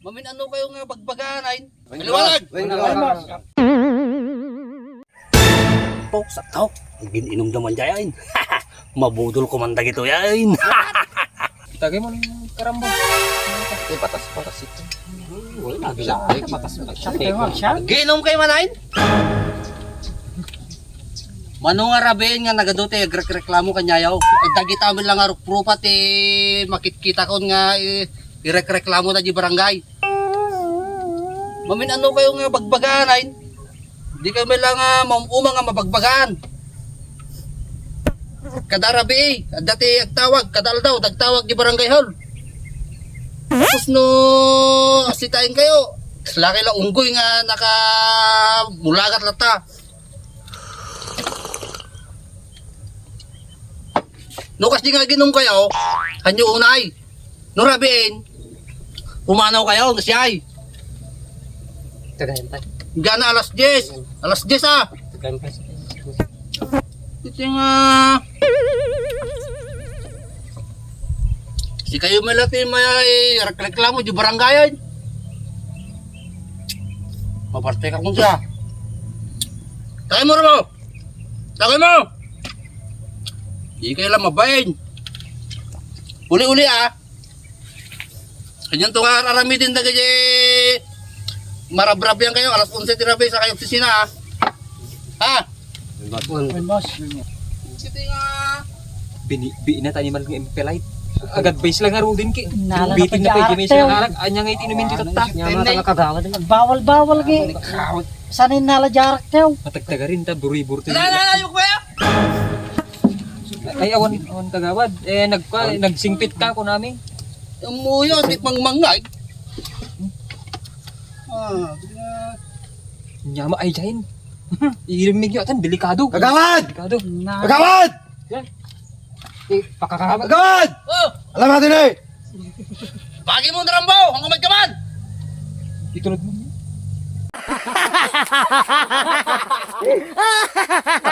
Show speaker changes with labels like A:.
A: Mamin ano kayo nga bagbaganain? Maliwanag!
B: Po, sakto. Gininom naman dyan. Mabudol ko man dagito yan.
C: Tagay mo ng karamba.
D: Eh, patas, patas ito.
B: Wala,
D: Ay, patas mo. Siya,
C: Siya?
A: Giinom kayo manain? Mano nga rabin nga nagadote agreklamo kanyayaw. Eh dagita amin lang arok prupat eh makikita ko nga eh, irekreklamo na di barangay. Mamin ano kayo nga bagbaganain? Di kayo lang nga mamuma nga mabagbagan. Kada rabi eh, dati agtawag, kadal daw, dagtawag di barangay hall. Tapos no, asitayin kayo. Laki lang unggoy nga naka mulagat lata. No kasi nga ginom kayo, kanyo unay. No rabin, pumanaw kayo kasi ay.
D: Tagayin tayo.
A: Gana alas 10. Alas 10 ah.
D: Tagayin tayo.
A: Ito nga... Si kayo may lati may eh, reklamo di barangayan. Maparte ka kung siya. Takay mo mo! Takay mo! Di kayo lang mabayin. Uli-uli ah. Ganyan to nga aramitin na kaya marabrab yan kayo. Alas 11 tirabi sa kayo opisina ah. Ha?
C: boss.
A: Ito nga...
C: Bini, bina tayo man ng impelite. Agad base lang aro din ki.
E: Na
C: Bitin na
E: pa
C: sa
E: Artel.
C: halag. Anya nga itinumin dito ta.
D: Nakagawad.
E: Bawal-bawal gi. Sanin nala jarak tayo.
C: Matagtaga rin ta buri-buri ta.
A: Nananayok ba yan?
C: Ay awan awan kagawad. Eh nagka nagsingpit ka ko namin.
A: Yung muyo, di Ah,
C: Nyama ay jain. Irimig nyo atan delikado.
F: Kagawad!
C: Delikado.
E: Na,
F: Kagawad!
C: Eh pakakawad.
F: Kagawad!
A: oh,
F: Alam natin eh!
A: bagi mo na rambo, ang kamay kaman.
C: Itunod mo.